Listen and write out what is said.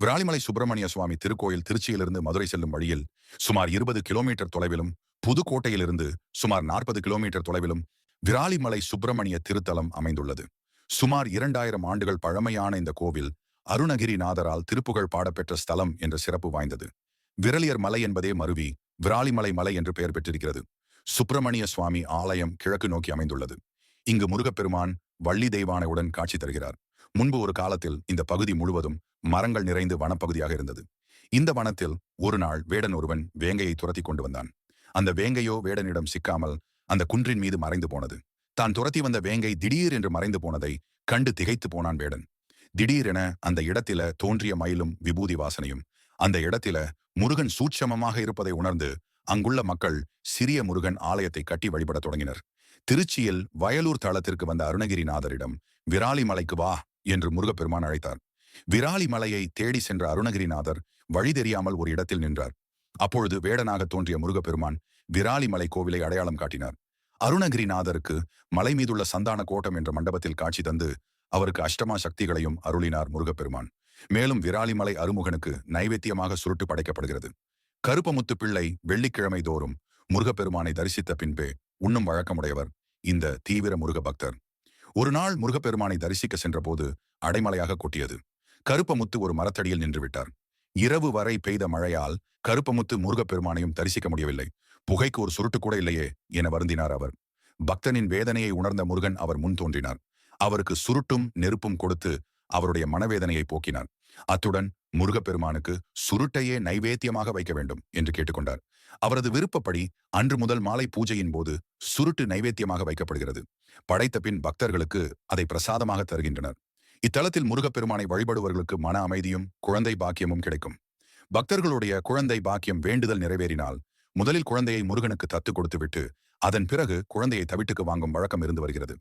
விராலிமலை சுப்பிரமணிய சுவாமி திருக்கோயில் திருச்சியிலிருந்து மதுரை செல்லும் வழியில் சுமார் இருபது கிலோமீட்டர் தொலைவிலும் புதுக்கோட்டையிலிருந்து சுமார் நாற்பது கிலோமீட்டர் தொலைவிலும் விராலிமலை சுப்பிரமணிய திருத்தலம் அமைந்துள்ளது. சுமார் இரண்டாயிரம் ஆண்டுகள் பழமையான இந்த கோவில் அருணகிரிநாதரால் திருப்புகழ் பாடப்பெற்ற ஸ்தலம் என்ற சிறப்பு வாய்ந்தது. விரலியர் மலை என்பதே மருவி விராலிமலை மலை என்று பெயர் பெற்றிருக்கிறது. சுப்பிரமணிய சுவாமி ஆலயம் கிழக்கு நோக்கி அமைந்துள்ளது. இங்கு முருகப்பெருமான் வள்ளி தெய்வானையுடன் காட்சி தருகிறார். முன்பு ஒரு காலத்தில் இந்த பகுதி முழுவதும் மரங்கள் நிறைந்து வனப்பகுதியாக இருந்தது. இந்த வனத்தில் ஒரு நாள் வேடன் ஒருவன் வேங்கையை துரத்தி கொண்டு வந்தான். அந்த வேங்கையோ வேடனிடம் சிக்காமல் அந்த குன்றின் மீது மறைந்து போனது. தான் துரத்தி வந்த வேங்கை திடீர் என்று மறைந்து போனதை கண்டு திகைத்து போனான் வேடன். திடீரென அந்த இடத்தில தோன்றிய மயிலும் விபூதி வாசனையும் அந்த இடத்தில முருகன் சூட்சமமாக இருப்பதை உணர்ந்து அங்குள்ள மக்கள் சிறிய முருகன் ஆலயத்தை கட்டி வழிபடத் தொடங்கினர். திருச்சியில் வயலூர் தளத்திற்கு வந்த அருணகிரிநாதரிடம் விராலி மலைக்கு வா என்று முருகப்பெருமான் அழைத்தார். விராலி மலையை தேடி சென்ற அருணகிரிநாதர் வழி தெரியாமல் ஒரு இடத்தில் நின்றார். அப்பொழுது வேடனாக தோன்றிய முருகப்பெருமான் விராலி மலை கோவிலை அடையாளம் காட்டினார். அருணகிரிநாதருக்கு மலை மீதுள்ள சந்தான கோட்டம் என்ற மண்டபத்தில் காட்சி தந்து அவருக்கு அஷ்டமா சக்திகளையும் அருளினார் முருகப்பெருமான். மேலும் விராலிமலை அருமுகனுக்கு நைவேத்தியமாக சுருட்டு படைக்கப்படுகிறது. கருப்பமுத்து பிள்ளை வெள்ளிக்கிழமை தோறும் முருகப்பெருமானை தரிசித்த பின்பே உண்ணும் வழக்கமுடையவர் இந்த தீவிர முருக பக்தர் ஒரு நாள் முருகப்பெருமானை தரிசிக்க சென்றபோது அடைமலையாக கொட்டியது. கருப்பமுத்து ஒரு மரத்தடியில் நின்றுவிட்டார் இரவு வரை பெய்த மழையால் கருப்பமுத்து முருகப்பெருமானையும் தரிசிக்க முடியவில்லை. புகைக்கு ஒரு சுருட்டு கூட இல்லையே என வருந்தினார் அவர். பக்தனின் வேதனையை உணர்ந்த முருகன் அவர் முன் தோன்றினார். அவருக்கு சுருட்டும் நெருப்பும் கொடுத்து அவருடைய மனவேதனையை போக்கினார். அத்துடன் முருகப்பெருமானுக்கு சுருட்டையே நைவேத்தியமாக வைக்க வேண்டும் என்று கேட்டுக்கொண்டார். அவரது விருப்பப்படி அன்று முதல் மாலை பூஜையின் போது சுருட்டு நைவேத்தியமாக வைக்கப்படுகிறது. படைத்த பின் பக்தர்களுக்கு அதை பிரசாதமாக தருகின்றனர். இத்தலத்தில் முருகப்பெருமானை வழிபடுவர்களுக்கு மன அமைதியும் குழந்தை பாக்கியமும் கிடைக்கும். பக்தர்களுடைய குழந்தை பாக்கியம் வேண்டுதல் நிறைவேறினால் முதலில் குழந்தையை முருகனுக்கு தத்து கொடுத்துவிட்டு அதன் பிறகு குழந்தையை தவிட்டுக்கு வாங்கும் வழக்கம் இருந்து வருகிறது.